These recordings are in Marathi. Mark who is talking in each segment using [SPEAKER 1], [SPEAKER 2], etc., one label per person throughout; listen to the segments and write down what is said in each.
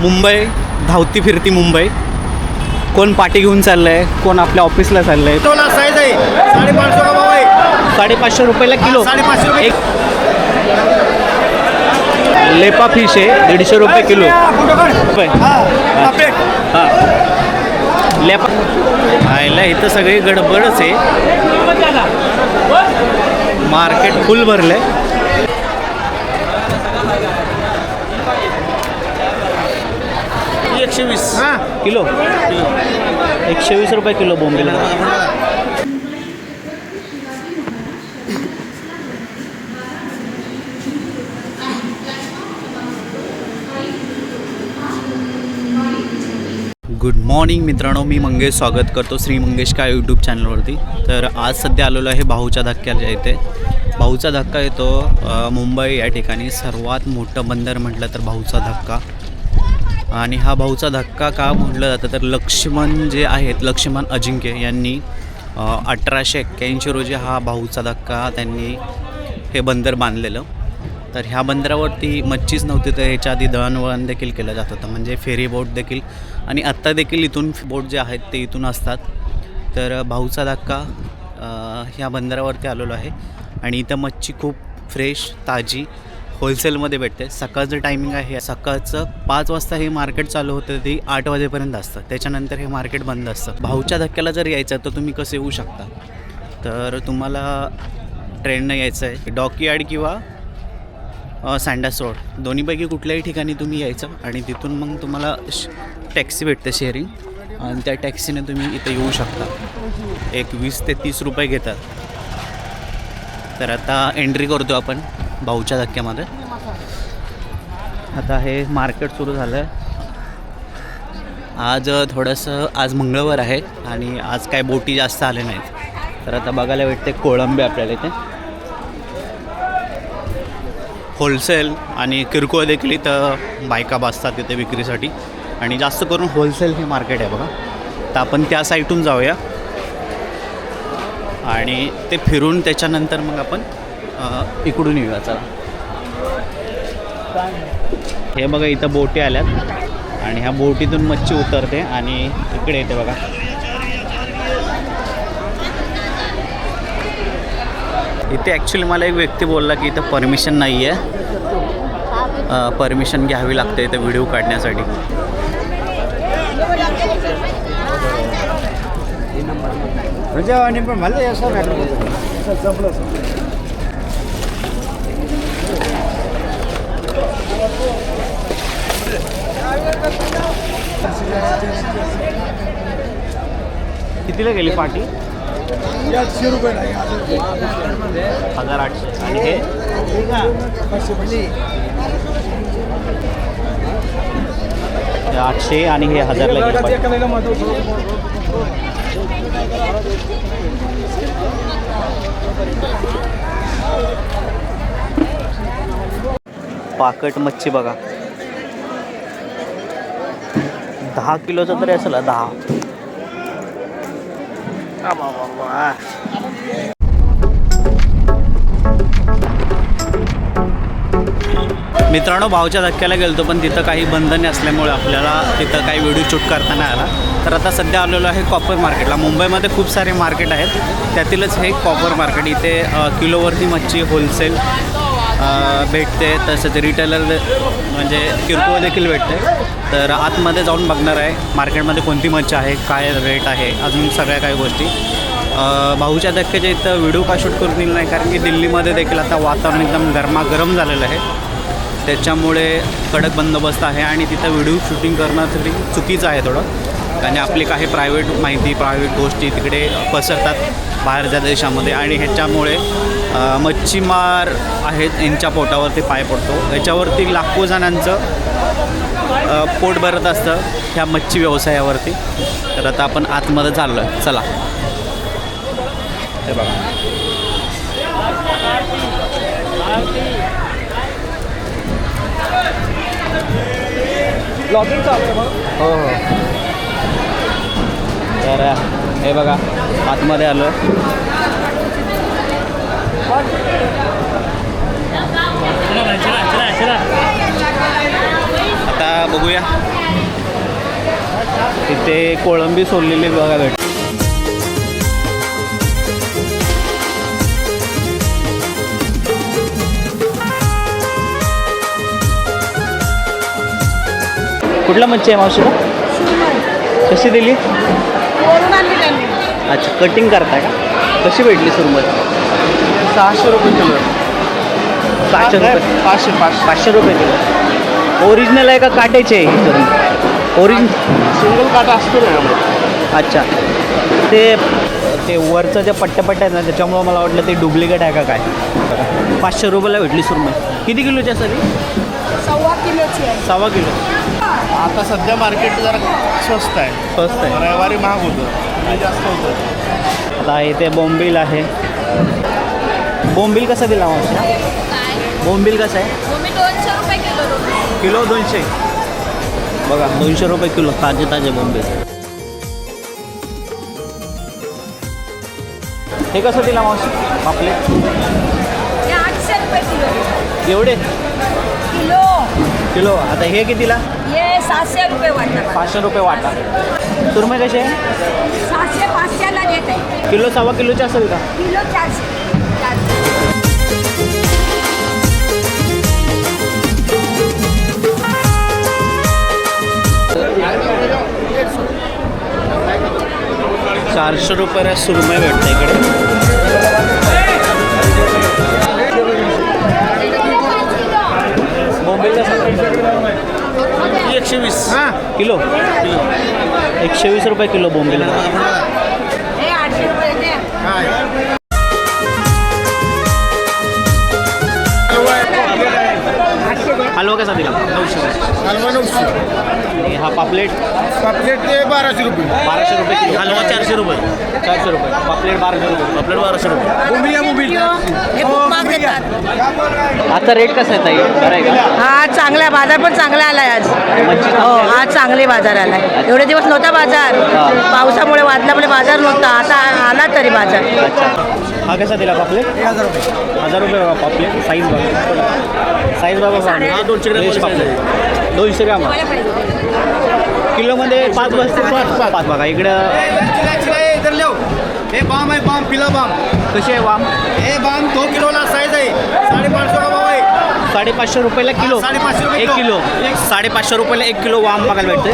[SPEAKER 1] मुंबई धावती फिरती मुंबई. कोण पाठी घेऊन चाललंय कोण आपल्या ऑफिसला
[SPEAKER 2] साईज आहे. साडेपाचशे का भाव आहे.
[SPEAKER 1] साडेपाचशे रुपयाला किलो.
[SPEAKER 2] साडेपाचशे रुपये.
[SPEAKER 1] एक लेपा फिश आहे दीडशे रुपये किलो. हां. लेपा आयला इथं सगळी गडबडच आहे. मार्केट फुल भरलंय.
[SPEAKER 2] एकशे वीस हां.
[SPEAKER 1] किलो? एकशे वीस रुपये किलो बोंबीला. गुड मॉर्निंग मित्रांनो. मी मंगेश स्वागत करतो श्री मंगेश का यूट्यूब चॅनलवरती तर आज सध्या आलेलो आहे भाऊच्या धक्क्याच्या इथे. भाऊचा धक्का येतो मुंबई या ठिकाणी. सर्वात मोठं बंदर म्हटलं तर भाऊचा धक्का. आणि हा भाऊचा धक्का का म्हटलं जातं तर लक्ष्मण जे आहेत लक्ष्मण अजिंक्य यांनी अठराशे एक्क्याऐंशी रोजी हा भाऊचा धक्का त्यांनी हे बंदर बांधलेलं. तर ह्या बंदरावरती मच्छीच नव्हती तर ह्याच्या आधी दळणवळण देखील केलं जात होतं म्हणजे फेरी बोट देखील. आणि आत्ता देखील इथून बोट जे आहेत ते इथून असतात. तर भाऊचा धक्का ह्या बंदरावरती आलेलो आहे. आणि इथं मच्छी खूप फ्रेश ताजी होलसेलमध्ये भेटते. सकाळचं टायमिंग आहे सकाळचं पाच वाजता हे मार्केट चालू होतं ते आठ वाजेपर्यंत असतं. त्याच्यानंतर हे मार्केट बंद असतं. भाऊच्या धक्क्याला जर यायचं तर तुम्ही कसे येऊ शकता? तर तुम्हाला ट्रेननं यायचं आहे डॉकयार्ड किंवा सँडास रोड दोन्हीपैकी कुठल्याही ठिकाणी तुम्ही यायचं आणि तिथून मग तुम्हाला श टॅक्सी भेटते शेअरिंग आणि त्या टॅक्सीने तुम्ही इथं येऊ शकता. एक वीस ते तीस रुपये घेतात. तर आता एंट्री करतो आपण. भाऊच्या धक्क्यामध्ये. आता हे मार्केट सुरू झालं आहे आज थोडंसं आज मंगळवार आहे आणि आज काय बोटी जास्त आले नाहीत. तर आता बघायला भेटते कोळंबे आपल्याला इथे. होलसेल आणि किरकोळ देखील इथं बायका बसतात तिथे विक्रीसाठी. आणि जास्त करून होलसेल हे मार्केट आहे बघा. तर आपण त्या साईटून जाऊया. आणि ते फिरून त्याच्यानंतर मग आपण इकडून येऊया चला. हे बघा इथं बोटी आल्यात. आणि ह्या बोटीतून मच्छी उतरते आणि इकडे येते बघा. इथे ॲक्च्युली मला एक व्यक्ती बोलला की इथं परमिशन नाही आहे परमिशन घ्यावी लागते इथं व्हिडिओ काढण्यासाठी.
[SPEAKER 2] म्हणजे आणि पण मला
[SPEAKER 1] कितीला गेली पाटी?
[SPEAKER 2] आठशे रुपये नाही
[SPEAKER 1] हजार आठशे. आणि हे? हे आठशे आणि हे हजारला गेली पाकट मच्छी बघा. दहा किलोचं तरी असेल दहा. मित्रांनो भावच्या धक्क्याला गेलतो पण तिथं काही बंधने असल्यामुळे आपल्याला तिथं काही व्हिडिओ शूट करता नाही आला. तर आता सध्या आलेलो आहे कॉपर मार्केटला मुंबईमध्ये खूप सारे मार्केट आहेत. त्यातीलच हे कॉपर मार्केट इथे किलोवरती मच्छी होलसेल भेटते तसंच रिटेलर म्हणजे किरकोळ देखील भेटते. तर आतमध्ये जाऊन बघणार आहे मार्केटमध्ये कोणती मच्छी आहे काय रेट आहे अजून सगळ्या काही गोष्टी. भाऊच्या धक्क्याच्या इथं व्हिडिओ का शूट करून दिलं नाही कारण की दिल्लीमध्ये देखील आता वातावरण एकदम गरमागरम झालेलं आहे. त्याच्यामुळे कडक बंदोबस्त आहे आणि तिथं व्हिडिओ शूटिंग करणं तरी चुकीचं आहे थोडं. आणि आपली काही प्रायव्हेट माहिती प्रायव्हेट गोष्टी तिकडे पसरतात. बाहेरच्या देशामध्ये आणि ह्याच्यामुळे मच्छीमार आहेत यांच्या पोटावरती पाय पडतो. याच्यावरती लाखो जणांचं पोट भरत असतं ह्या मच्छी व्यवसायावरती. तर आता आपण आतमध्ये चाललो आहे चला. हे बघा.
[SPEAKER 2] लॉगिंग चालतं मग
[SPEAKER 1] हो हो. तर हे बघा. आतमध्ये आलो. आता बघूया. इथे कोळंबी सोडलेली बघा भेट. कुठला मच्छी आहे मावशीला? कशी दिली? अच्छा कटिंग करताय का? कशी भेटली सुरमई?
[SPEAKER 2] सहाशे रुपये किलो.
[SPEAKER 1] सहाशे रुपये.
[SPEAKER 2] पाचशे पाचशे.
[SPEAKER 1] पाचशे रुपये किलो. ओरिजिनल आहे का काट्याचे आहे सुरमई? ओरिजिन
[SPEAKER 2] सिंगल काटा असतो ना
[SPEAKER 1] अच्छा. ते ते वरचं जे पट्ट्या पट्ट्या आहेत ना त्याच्यामुळं मला वाटलं ते डुप्लिकेट आहे का काय? पाचशे रुपयाला भेटली सुरमई. किती किलोची असेल ही?
[SPEAKER 3] सव्वा किलोची आहे.
[SPEAKER 1] सव्वा किलो.
[SPEAKER 2] आता सध्या मार्केट जरा स्वस्त आहे.
[SPEAKER 1] स्वस्त आहे.
[SPEAKER 2] रविवारी महाग होतं. आणि जास्त होतं
[SPEAKER 1] आता इथे बोंबील आहे. बोंबील कसं दिला मावशी? बोंबील कसं आहे?
[SPEAKER 3] दोनशे रुपये किलो
[SPEAKER 1] किलो दोनशे. बघा दोनशे रुपये किलो ताजे ताजे बोंबील. हे कसं दिला मावशी? आपले
[SPEAKER 3] आठशे रुपये किलो
[SPEAKER 1] एवढे?
[SPEAKER 3] किलो.
[SPEAKER 1] किलो. आता हे कितीला?
[SPEAKER 3] हे सातशे रुपये वाटतात.
[SPEAKER 1] पाचशे रुपये वाटा. सुरमई कशी आहे?
[SPEAKER 3] सातशे पाचशेला देत
[SPEAKER 1] किलो सव्वा किलोची असेल का?
[SPEAKER 3] किलो चारशे. चारशे
[SPEAKER 1] चारशे रुपयाला सुरमई भेटते इकडे. एकशे वीस. किलो. एकशे वीस रुपये किलो बोंबील.
[SPEAKER 3] हे
[SPEAKER 1] हलवा कसा दिला? नऊशे
[SPEAKER 2] हलवा नऊशे.
[SPEAKER 1] आणि हा पापलेट?
[SPEAKER 2] पापलेट ते बाराशे रुपये.
[SPEAKER 1] बाराशे रुपये किलो. हलवा चारशे रुपये. चारशे रुपये. पापलेट बाराशे रुपये. पापलेट बाराशे रुपये.
[SPEAKER 2] बोंबील
[SPEAKER 3] हे खूप महाग देतात.
[SPEAKER 1] आता रेट कसा आहे ताई? बरं आहे का?
[SPEAKER 3] हा चांगला बाजार पण चांगला आलाय आज.
[SPEAKER 1] मच्छी
[SPEAKER 3] हो आज चांगले बाजार आलाय. एवढे दिवस नव्हता बाजार.
[SPEAKER 1] हा.
[SPEAKER 3] पावसामुळे वादल्यामुळे बाजार नव्हता. आता आला तरी बाजार.
[SPEAKER 1] हा कसा दिला पापलेट?
[SPEAKER 2] हजार रुपये.
[SPEAKER 1] हजार रुपये बघा पापलेट. साईज बघा. साईज बघा. हा दोनशे ग्रॅम पापलेट. दोनशे ग्राम. किलोमध्ये पाच बसते पाच पाच. बघा इकडं.
[SPEAKER 2] हे बाम आहे बाम पिला बाम.
[SPEAKER 1] कशी आहे वाम
[SPEAKER 2] हे बाम दो किलोला साईज आहे. साडेपाचशे
[SPEAKER 1] साडेपाचशे रुपयाला किलो.
[SPEAKER 2] साडेपाचशे रुपये
[SPEAKER 1] एक किलो. साडेपाचशे रुपयाला एक किलो वाम बघायला भेटते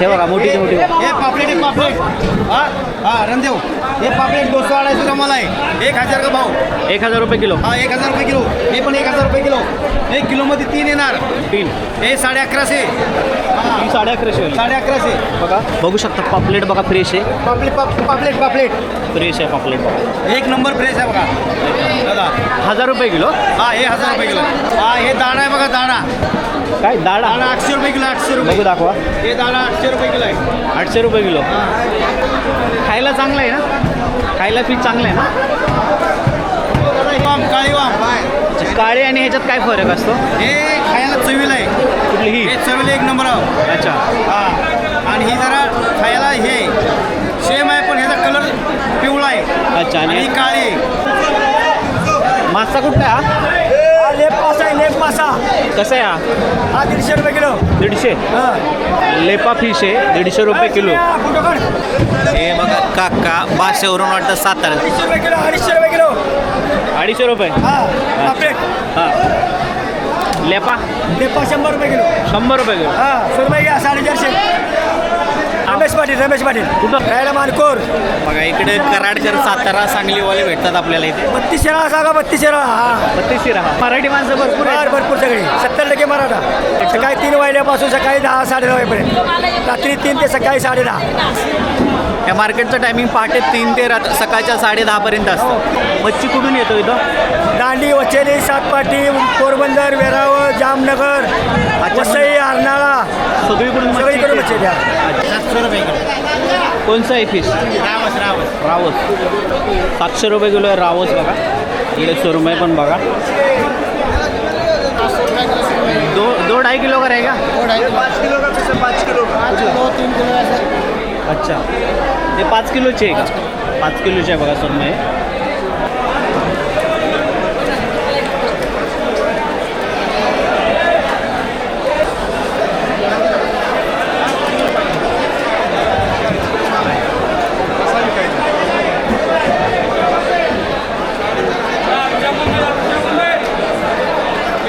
[SPEAKER 1] हे बघा मोठी मोठी
[SPEAKER 2] हे पापलेट आहे पापलेट. हा हा रणदेव. हे पापलेट दो सौ अढाई सौ ग्राम वाला आहे एक हजार का भाव?
[SPEAKER 1] एक हजार रुपये किलो.
[SPEAKER 2] हा एक हजार रुपये किलो. हे पण एक हजार रुपये किलो. एक किलोमध्ये तीन येणार.
[SPEAKER 1] तीन.
[SPEAKER 2] हे साडे अकराशे.
[SPEAKER 1] साडे अकराशे.
[SPEAKER 2] साडे अकराशे.
[SPEAKER 1] बघा बघू शकता पापलेट बघा फ्रेश आहे.
[SPEAKER 2] पापलेट पाप- पापलेट पापलेट.
[SPEAKER 1] फ्रेश आहे पापलेट बघा.
[SPEAKER 2] एक नंबर फ्रेश आहे बघा. दादा.
[SPEAKER 1] हजार रुपये किलो.
[SPEAKER 2] हा हे हजार रुपये किलो. हा हे दाणा आहे बघा दाणा.
[SPEAKER 1] काय डाळ
[SPEAKER 2] दाणा आठशे रुपये किलो आठशे
[SPEAKER 1] बघू
[SPEAKER 2] रुपये
[SPEAKER 1] दाखवा.
[SPEAKER 2] हे दाणा आठशे रुपये किलो आहे.
[SPEAKER 1] आठशे रुपये किलो. खायला चांगलं आहे ना? खायला पीठ चांगलं आहे ना?
[SPEAKER 2] वाम काळी वाम
[SPEAKER 1] काळे आणि ह्याच्यात काय फरक असतो?
[SPEAKER 2] हे खायला चवीला आहे.
[SPEAKER 1] कुठली ही?
[SPEAKER 2] हे चवीला एक नंबर आहे.
[SPEAKER 1] अच्छा.
[SPEAKER 2] हा. आणि ही जरा खायला हे सेम आहे पण ह्याचा कलर पिवळा आहे.
[SPEAKER 1] अच्छा
[SPEAKER 2] आणि
[SPEAKER 1] आणि
[SPEAKER 2] ही काळी आहे.
[SPEAKER 1] मासा कुठला आहे हा?
[SPEAKER 2] मासा.
[SPEAKER 1] कसं आहे हा?
[SPEAKER 2] हा दीडशे रुपये किलो.
[SPEAKER 1] दीडशे? लेपा फिश आहे दीडशे रुपये किलो. हे बघा काका भाषेवरून वाटतं सातारा
[SPEAKER 2] अडीचशे रुपये किलो अडीचशे रुपये किलो.
[SPEAKER 1] अडीचशे रुपये?
[SPEAKER 2] हा पापलेट
[SPEAKER 1] हां. लेपा?
[SPEAKER 2] लेपा शंभर रुपये किलो.
[SPEAKER 1] शंभर रुपये किलो.
[SPEAKER 2] हा सुरमई घ्या साडेचारशे. रमेश पाटील रमेश पाटील.
[SPEAKER 1] कुठं?
[SPEAKER 2] राहायला मानकोर.
[SPEAKER 1] बघा इकडे कराडकर सातारा सांगलीवाले भेटतात आपल्याला इथे.
[SPEAKER 2] बत्तीसशे राहा सांगा बत्तीसशे राहा. हा.
[SPEAKER 1] बत्तीसशे राहा. मराठी माणसं भरपूर
[SPEAKER 2] फार
[SPEAKER 1] आहेत
[SPEAKER 2] भरपूर सगळी. सत्तर टक्के मराठा. सकाळी तीन वाजल्यापासून सकाळी दहा साडे दहा वाजेपर्यंत रात्री तीन ते सकाळी साडे दहा.
[SPEAKER 1] या मार्केटचं टायमिंग पहाटे तीन ते रात सकाळच्या साडे दहापर्यंत असतं. मच्छी कुठून येतो इथं?
[SPEAKER 2] दांडी वचेरी सातपाटी पोरबंदर वेरावळ जामनगर.
[SPEAKER 1] कोणचं आहे फ़िश
[SPEAKER 2] रावस रावस.
[SPEAKER 1] रावस. सातशे रुपये किलो आहे रावस बघा. दीडशे रुपये पण बघा. दो दो ढाई किलो का रहेगा?
[SPEAKER 2] पाँच किलो का कसं पाँच किलो? पाँच किलो तीन किलो
[SPEAKER 1] अच्छा. ये पाच किलोचे आहे का? पाच किलोचे आहे बघा सुरमई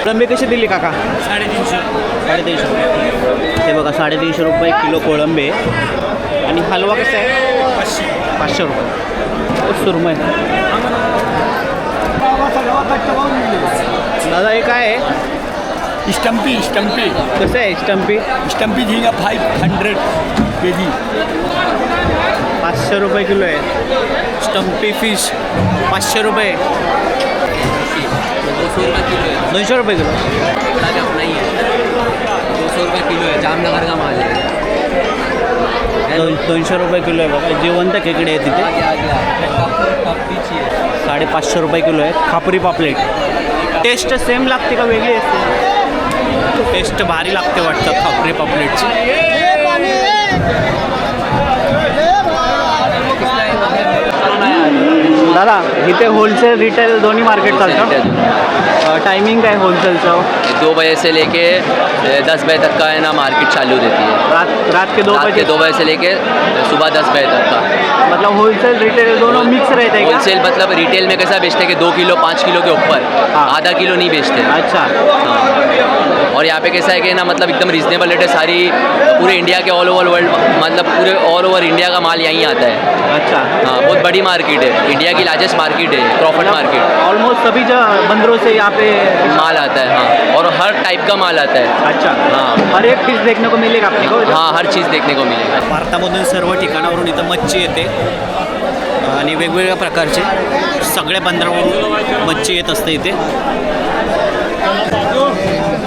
[SPEAKER 1] कोळंबी कशी दिली काका?
[SPEAKER 2] साडेतीनशे.
[SPEAKER 1] साडेतीनशे रुपये. हे बघा साडेतीनशे रुपये किलो कोळंबे आणि हलवा कसा आहे?
[SPEAKER 2] पाचशे.
[SPEAKER 1] पाचशे रुपये. सुरमय. दादा हे काय आहे?
[SPEAKER 2] स्टम्पी स्टम्पी
[SPEAKER 1] कसं आहे स्टम्पी
[SPEAKER 2] स्टम्पी झिंगा फाईव्ह हंड्रेड के जी
[SPEAKER 1] पाचशे रुपये किलो आहे. स्टम्पी फ़िश पाचशे रुपये. दोनशे रुपये किलो
[SPEAKER 4] नहीं है दो सौ रुपये किलो है जामनगर का माल है
[SPEAKER 1] दोन दोनशे रुपये किलो आहे बघा जिवंत खेकडे आहे तिथे
[SPEAKER 4] आगे आगे आगे है
[SPEAKER 1] साडेपाचशे रुपये किलो आहे खापरी पापलेट टेस्ट सेम लागते का वेगळी असते टेस्ट भारी लागते वाटतं खापरी पापलेटची दादा इथे होलसेल रिटेल दोन्ही मार्केट चालतं. टायमिंग काय होलसेलचं
[SPEAKER 4] दो बजे से लेके दस बजे तक का है ना मार्केट चालू रहती है।
[SPEAKER 1] रात रात के दो
[SPEAKER 4] रात
[SPEAKER 1] बजे?
[SPEAKER 4] के दो बजे से लेके सुबह दस बजे तक का।
[SPEAKER 1] मतलब होलसेल रिटेल दोनों मिक्स रहते हैं
[SPEAKER 4] होलसेल मतलब रिटेल में कैसा बेचते हैं कि दो किलो पाँच किलो के ऊपर
[SPEAKER 1] हाँ।
[SPEAKER 4] आधा किलो नहीं बेचते।
[SPEAKER 1] अच्छा।
[SPEAKER 4] हाँ। और यहाँ पे कैसा है कि ना मतलब एकदम रीजनेबल रेट है सारी पूरे इंडिया के ऑल ओवर वर्ल्ड मतलब पूरे ऑल ओवर इंडिया का माल यहीं आता है।
[SPEAKER 1] अच्छा।
[SPEAKER 4] हाँ बहुत बड़ी मार्केट है। इंडिया की लार्जेस्ट मार्केट है प्रॉफिट मार्केट
[SPEAKER 1] ऑलमोस्ट सभी जो बंदरों से यहाँ पे
[SPEAKER 4] माल आता है हाँ। और हर टाइप का माल आता है।
[SPEAKER 1] अच्छा।
[SPEAKER 4] हाँ।
[SPEAKER 1] हर एक चीज़ देखने को मिलेगा आपने को
[SPEAKER 4] हाँ हर चीज़ देखने को मिलेगा।
[SPEAKER 1] भारतामधून सर्व ठिकाणावरून इथं मच्छी येते. आणि वेगवेगळ्या प्रकारचे सगळ्या बंदरावरून मच्छी येत असते इथे.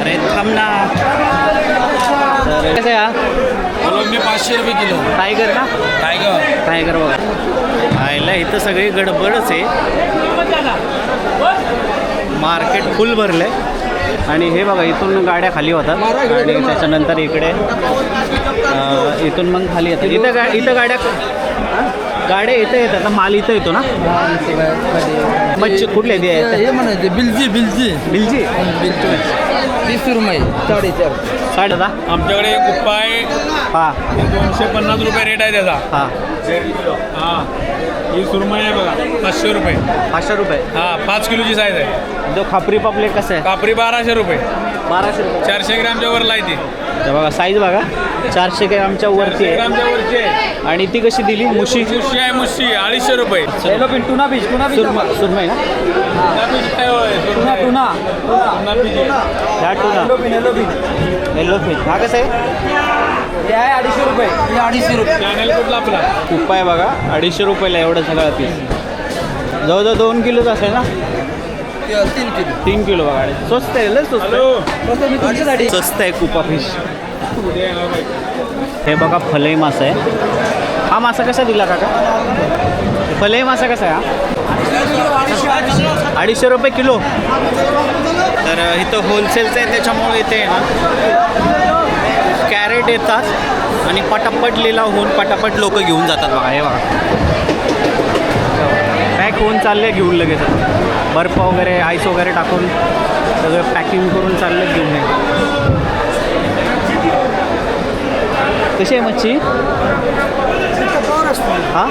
[SPEAKER 1] अरे थांब ना. कसं आहे
[SPEAKER 2] पाचशे रुपये किलो.
[SPEAKER 1] टायगर ना
[SPEAKER 2] टायगर.
[SPEAKER 1] टायगर बघा. आयला इथं सगळी गडबडच आहे. मार्केट फुल भरलं आहे आणि हे बघा इथून गाड्या खाली होतात. आणि त्याच्यानंतर इकडे इथून मग खाली येतात. इथं गा इथं गाड्या गाड्या इथं येतात ना माल इथं येतो ना? मच्छी कुठले ते?
[SPEAKER 5] हे म्हणायचे बिलजी बिलजी.
[SPEAKER 1] बिलजी?
[SPEAKER 5] तीस रुपये. साडेचार.
[SPEAKER 1] साडे दहा?
[SPEAKER 2] आमच्याकडे कुप्पा आहे.
[SPEAKER 1] हां.
[SPEAKER 2] दोनशे पन्नास रुपये रेट आहे त्याचा.
[SPEAKER 1] हां.
[SPEAKER 2] हां. ही सुरमई आहे बघा. पाचशे रुपये.
[SPEAKER 1] पाचशे रुपये?
[SPEAKER 2] हां पाच किलोची साईज आहे.
[SPEAKER 1] जो खापरी पापलेट कसं आहे?
[SPEAKER 2] कापरी बाराशे रुपये.
[SPEAKER 1] बाराशे रुपये.
[SPEAKER 2] चारशे ग्रामच्या वर लायते
[SPEAKER 1] तर बघा साईज बघा. चारशे ग्रामच्या वरती आहे. आणि ती कशी दिली? मुशी?
[SPEAKER 2] मुशी आहे मुशी अडीचशे रुपये.
[SPEAKER 1] टुना बीच टुना बीच सुरमा सुरमई ना?
[SPEAKER 2] Tuna tuna.
[SPEAKER 1] ह्या टुना. येल्लो फिश हा कसं आहे?
[SPEAKER 5] हे आहे अडीचशे रुपये. हे अडीचशे रुपये.
[SPEAKER 2] चॅनल कुठला आपला?
[SPEAKER 1] खूप आहे बघा. अडीचशे रुपयाला एवढं सगळं पीस जवळजवळ दोन किलोच असेल ना?
[SPEAKER 5] ते तीन किलो.
[SPEAKER 1] तीन किलो बघा. स्वस्त आहे लय स्वस्त
[SPEAKER 5] मी तुमच्यासाठी.
[SPEAKER 1] स्वस्त आहे कुपा फिश हे बघा फलई मासा आहे. हा मासा कसा दिला काका? फलई मासा कसा आहे हा? अडीचशे रुपये किलो. तर इथं होलसेलचं आहे त्याच्यामुळे इथे आहे ना. कॅरेट येतात आणि पटापट लिलाव होऊन पटापट लोक घेऊन जातात बघा हे बघा. पॅक होऊन चालले घेऊन लगेच. बर्फ वगैरे आईस वगैरे टाकून सगळं पॅकिंग करून चालले घेऊन कशी आहे मच्छी? हा?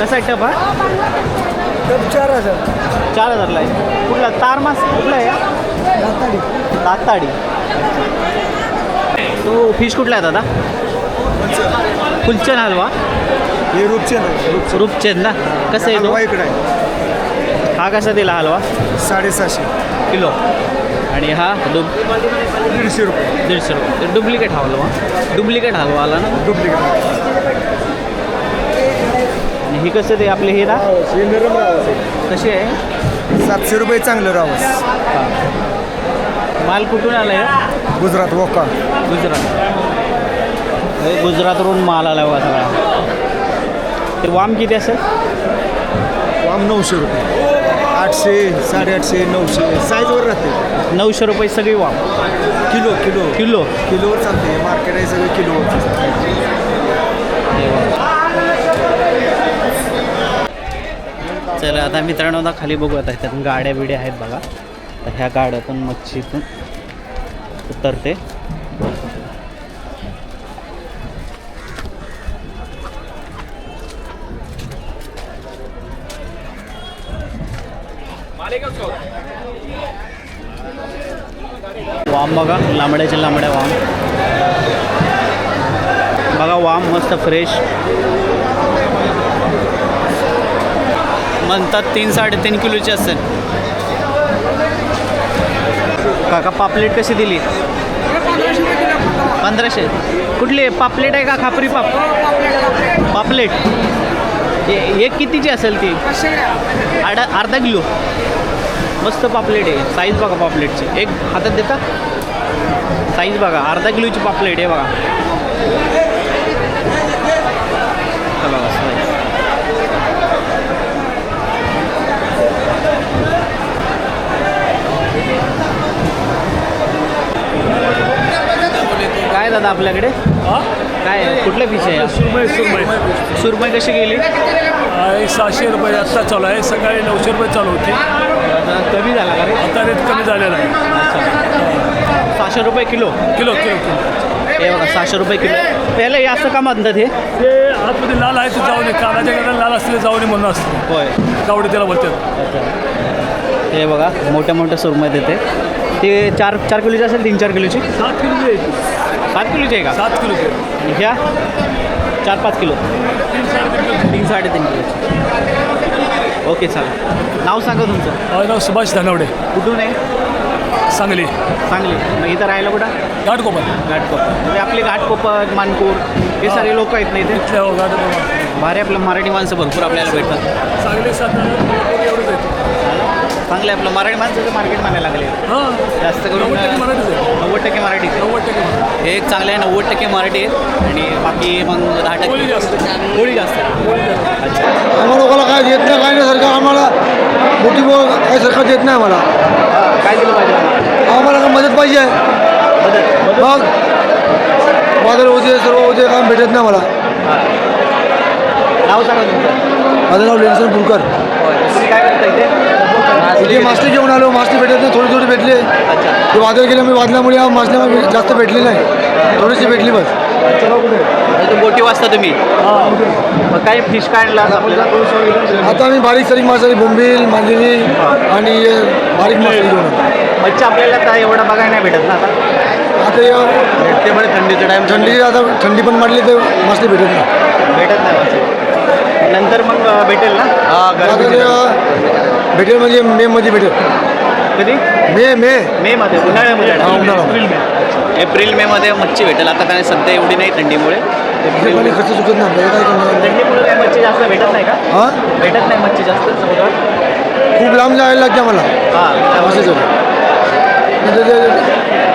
[SPEAKER 1] कसा आहे टप हा?
[SPEAKER 5] चार हजार
[SPEAKER 1] चार हजारला आहे. कुठला? तार मास कुठला आहे हा? दाताडी तो फिश कुठला आहे दादा? फुलचंद. हलवा?
[SPEAKER 5] हे रूपचे
[SPEAKER 1] रूपचंद ना? कसं आहे तो?
[SPEAKER 5] इकडे आहे.
[SPEAKER 1] हा कसा दिला हलवा?
[SPEAKER 5] साडेसहाशे.
[SPEAKER 1] किलो. आणि हा डुब
[SPEAKER 5] दीडशे रुपये.
[SPEAKER 1] दीडशे रुपये. डुप्लिकेट हलवा. डुप्लिकेट हलवा आला ना?
[SPEAKER 5] डुप्लिकेट.
[SPEAKER 1] आणि ही कसं ते आपले हे ना?
[SPEAKER 5] राहावं
[SPEAKER 1] कशी आहे?
[SPEAKER 5] सातशे रुपये चांगलं राहावं
[SPEAKER 1] माल कुठून आला आहे
[SPEAKER 5] गुजरात वोका.
[SPEAKER 1] गुजरात. हे गुजरातवरून माल आला बघा सगळा. ते वाम किती असेल?
[SPEAKER 5] वाम नऊशे रुपये. आठशे साडेआठशे नऊशे साईजवर राहते.
[SPEAKER 1] नऊशे रुपये सगळी वाम
[SPEAKER 5] किलो किलो.
[SPEAKER 1] किलो.
[SPEAKER 5] किलोवर चालते. मार्केट आहे सगळं किलोवर
[SPEAKER 1] चला आता मित्रांनो आता खाली बघू आता त्यात गाड्या बिड्या आहेत बघा. तर ह्या गाड्यातून मच्छीतून उतरते. वाम बघा लांबड्याचे लांबड्या वाम. बघा वाम मस्त फ्रेश म्हणतात तीन साडेतीन किलोची असेल. काका पापलेट कशी दिली? पंधराशे. कुठली? पापलेट आहे का खापरी पाप? पापलेट. एक कितीची असेल ती? अर्धा अर्धा किलो. मस्त पापलेट आहे. साईज बघा पापलेटची. एक हातात देता? साईज बघा. अर्धा किलोची पापलेट आहे बघा. बघा काय दादा आपल्याकडे? काय? कुठलं फिश आहे?
[SPEAKER 6] सुरमई सुरमई.
[SPEAKER 1] सुरमई कशी गेली?
[SPEAKER 6] आहे सहाशे रुपये आत्ता चालू आहे. सकाळी नऊशे रुपये चालू होती.
[SPEAKER 1] आता कमी झाला का रे?
[SPEAKER 6] आता रेट कमी झालेला आहे.
[SPEAKER 1] अच्छा सहाशे रुपये किलो?
[SPEAKER 6] Kilo kilo kilo.
[SPEAKER 1] हे बघा सहाशे रुपये किलो. पहिलं हे असं का म्हणतात हे?
[SPEAKER 6] ते आतमध्ये लाल आहे ते जाऊन कानाच्या कडे लाल असलेले जाऊन म्हणून असते.
[SPEAKER 1] होय.
[SPEAKER 6] गावडी त्याला बोलतात.
[SPEAKER 1] हे बघा मोठ्या मोठ्या सुरमई देते. ते चार चार किलोची असेल तीन चार किलोची?
[SPEAKER 6] सात किलो
[SPEAKER 1] सात किलोची आहे का?
[SPEAKER 6] सात किलो
[SPEAKER 1] आणि ह्या? चार पाच किलो.
[SPEAKER 6] तीन साडेतीन किलो.
[SPEAKER 1] तीन साडेतीन किलोची ओके चालेल. नाव सांगा तुमचं.
[SPEAKER 6] माझं नाव सुभाष धानवडे.
[SPEAKER 1] कुठून आहे?
[SPEAKER 6] सांगली.
[SPEAKER 1] सांगली. मग इथं राहायला कुठं?
[SPEAKER 6] घाटकोपर.
[SPEAKER 1] घाटकोपर. म्हणजे आपले घाटकोपर मानपूर हे सारे लोक आहेत ना इथे?
[SPEAKER 6] इथल्या हो, घाटकोपर.
[SPEAKER 1] भारी आपलं मराठी माणसं भरपूर आपल्याला भेटतात.
[SPEAKER 6] सांगली सातारा एवढंच आहे.
[SPEAKER 1] चांगलं आहे आपलं मराठी माणसाचं मार्केट म्हणायला लागले.
[SPEAKER 6] हां.
[SPEAKER 1] जास्त करून
[SPEAKER 6] नव्वद टक्के मराठीच आहे.
[SPEAKER 1] नव्वद टक्के मराठी.
[SPEAKER 6] नव्वद टक्के मराठी.
[SPEAKER 1] हे एक चांगलं आहे नव्वद टक्के मराठी आहे. आणि बाकी मग दहा टक्के.
[SPEAKER 6] जास्त.
[SPEAKER 1] कोळी जास्त.
[SPEAKER 7] आम्हाला लोकांना काय देत नाही काय नाही सरकार आम्हाला मोठी काय सरकार देत नाही आम्हाला.
[SPEAKER 1] काय दिलं पाहिजे आम्हाला?
[SPEAKER 7] मदत पाहिजे. मग बाजार होते सर्व होते काम भेटत नाही मला
[SPEAKER 1] नाव सांगा तुमचं.
[SPEAKER 7] माझं नाव लेनसन
[SPEAKER 1] तुम्ही काय करता इथे?
[SPEAKER 7] इथे मासली घेऊन आलो मासली भेटत नाही थोडी थोडी भेटले. ते वादळ गेले मी वादल्यामुळे या मासल्या जास्त भेटली नाही. थोडीशी भेटली बस.
[SPEAKER 1] मोठी वाजता तुम्ही. मग काय फिश काय आपल्याला
[SPEAKER 7] आता आम्ही बारीक सारीक मासळी बोंबील मांदेली आणि हे बारीक मासळी घेऊन.
[SPEAKER 1] मच्छी आपल्याला आता एवढं बघायला नाही भेटत ना आता?
[SPEAKER 7] आता या
[SPEAKER 1] भेटते बरं थंडीचं टाईम
[SPEAKER 7] थंडी आता थंडी पण वाढली तर मासली भेटत नाही.
[SPEAKER 1] भेटत नाही. नंतर मग भेटेल ना?
[SPEAKER 7] ते, अं, भेटेल म्हणजे मे मध्ये भेटेल.
[SPEAKER 1] कधी?
[SPEAKER 7] मे मे.
[SPEAKER 1] मे मध्ये उन्हाळ्यामध्ये.
[SPEAKER 7] हा, उन्हाळा.
[SPEAKER 1] April May. मध्ये मच्छी भेटेल. आता काय सध्या एवढी नाही थंडीमुळे.
[SPEAKER 7] खर्च चुकत नाही
[SPEAKER 1] थंडीमुळे काय मच्छी जास्त भेटत नाही का?
[SPEAKER 7] हां?
[SPEAKER 1] भेटत नाही मच्छी जास्त
[SPEAKER 7] खूप लांब जायला लागते आम्हाला.
[SPEAKER 1] हां
[SPEAKER 7] मासेसाठी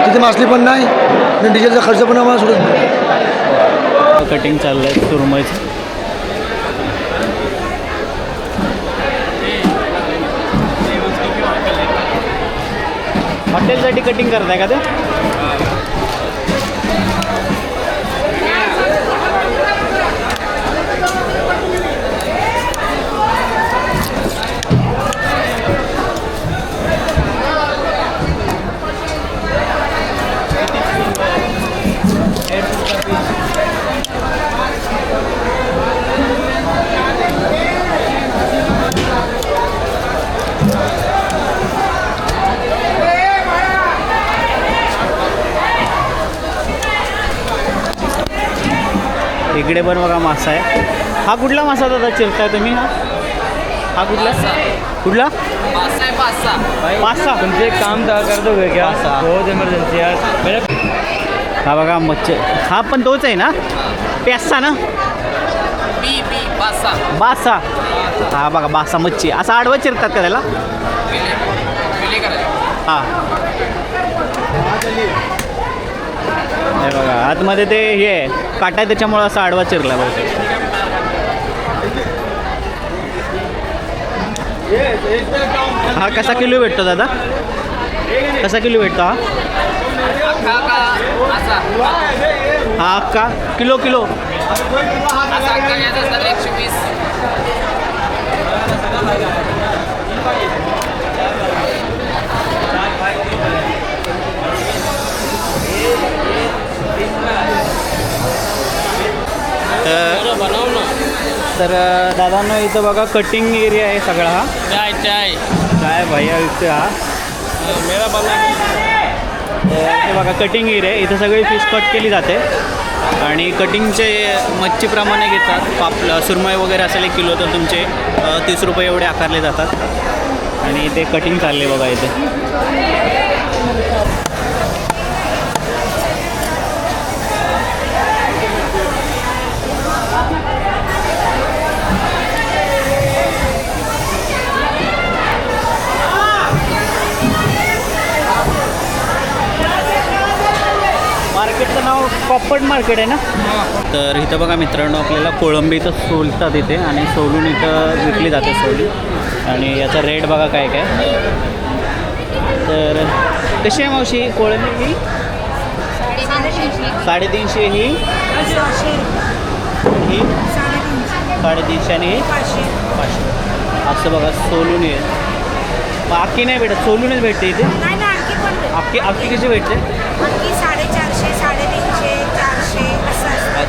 [SPEAKER 7] तिथे मासली पण नाही आणि डिझेलचा खर्च पण आम्हाला सुटत नाही.
[SPEAKER 1] कटिंग चाललं आहे सुरमईचं. हॉटेलसाठी कटिंग करताय का ते? इकडे पण बघा मासा आहे. हा कुठला मासा दादा चिरताय तुम्ही? हा हा कुठला कुठला? पाच
[SPEAKER 6] तुमचे काम कर दो क्या
[SPEAKER 1] पाच-सहा.
[SPEAKER 6] बहुत इमरजेंसी यार मेरे
[SPEAKER 1] हा बघा मच्छी. हा पण तोच आहे ना? प्यासा ना? बासा. हा बघा बासा मच्छी. असं आडवं चिरतात का त्याला? हा. हे बघा आतमध्ये ते हे आहे, काटा आहे त्याच्यामुळं असा आडवा चिरला पाहिजे हा कसा किलो भेटतो दादा? कसा किलो भेटतो हा? हा अक्का. Kilo kilo. तर दादांना इथं बघा कटिंग एरिया आहे सगळा हा.
[SPEAKER 6] चाय चाय
[SPEAKER 1] काय भैया इथे हा. तर हे बघा कटिंग एरिया आहे. इथं सगळी फिश कट केली जाते. आणि कटिंगचे मच्छीप्रमाणे घेतात. पापलं सुरमई वगैरे असेल एक किलो तर तुमचे तीस रुपये एवढे आकारले जातात. आणि ते कटिंग चालले बघा इथे. कॉपड मार्केट आहे ना? तर इथं बघा मित्रांनो आपल्याला कोळंबी इथं सोलतात इथे आणि सोलून इथं विकली जाते सोली. आणि याचा रेट बघा काय काय. तर कशी आहे मावशी ही कोळंबी ही? साडेतीनशे ही. ही? साडेतीनशे आणि ही? पाचशे. असं बघा सोलून आहे मग अख्खी नाही भेटत सोलूनच भेटते इथे. अख्खी अख्खी कशी भेटते?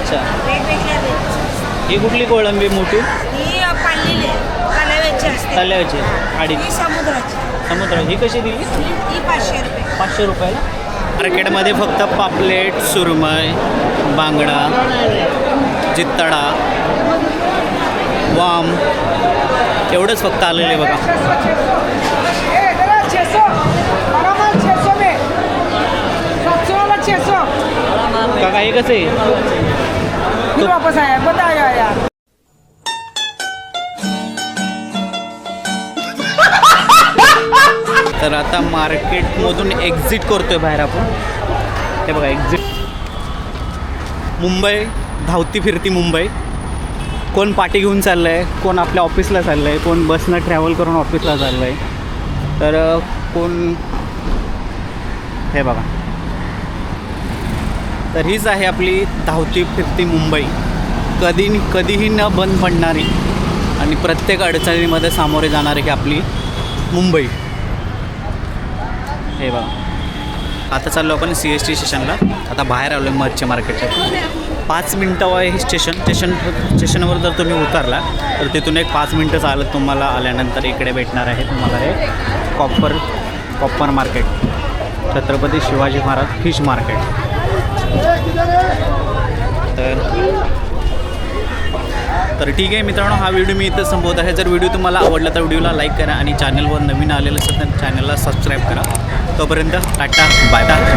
[SPEAKER 1] अच्छा.
[SPEAKER 8] वेगवेगळ्या
[SPEAKER 1] ही कुठली कोळंबी मोठी?
[SPEAKER 8] ही अ, पाळलेली आहे. कलाव्याची असते.
[SPEAKER 1] तल्याची आणि?
[SPEAKER 8] ही समुद्राची.
[SPEAKER 1] समुद्र ही कशी दिली?
[SPEAKER 8] ही ही पाचशे रुपये.
[SPEAKER 1] पाचशे रुपयाला? मार्केटमध्ये फक्त पापलेट सुरमई बांगडा जित्तडा वाम एवढंच फक्त आलेलं आहे बघा. काका हे कसं आहे?
[SPEAKER 3] वापस आया बताया यार।
[SPEAKER 1] तर आता मार्केटमधून एक्झिट करतोय बाहेर आपण. हे बघा एक्झिट मुंबई धावती फिरती मुंबई. कोण पाठी घेऊन चाललं आहे कोण आपल्या ऑफिसला चाललं आहे कोण बसनं ट्रॅव्हल करून ऑफिसला चाललं आहे तर कोण हे बघा. तर हीच आहे आपली धावती फिरती मुंबई. कधी कधीही न बंद पडणारी आणि प्रत्येक अडचणीमध्ये सामोरे जाणारी ही आपली मुंबई. हे बघा. आता चाललो आपण सी एस टी स्टेशनला. आता बाहेर आलो आहे मच्छी मार्केटच्या पाच मिनटं आहे हे स्टेशन. स्टेशन स्टेशनवर जर तुम्ही उतरला तर तिथून एक पाच मिनटं चालत तुम्हाला आल्यानंतर इकडे भेटणार आहे तुम्हाला हे copper copper market. Chhatrapati Shivaji Maharaj fish market. तर तर ठीक आहे मित्रांनो हा व्हिडिओ मी इथं संपवत आहे. जर व्हिडिओ तुम्हाला आवडला तर व्हिडिओला लाईक करा आणि चॅनलवर नवीन आलेलं असेल तर चॅनलला सबस्क्राईब करा. तोपर्यंत टाटा बाय बाय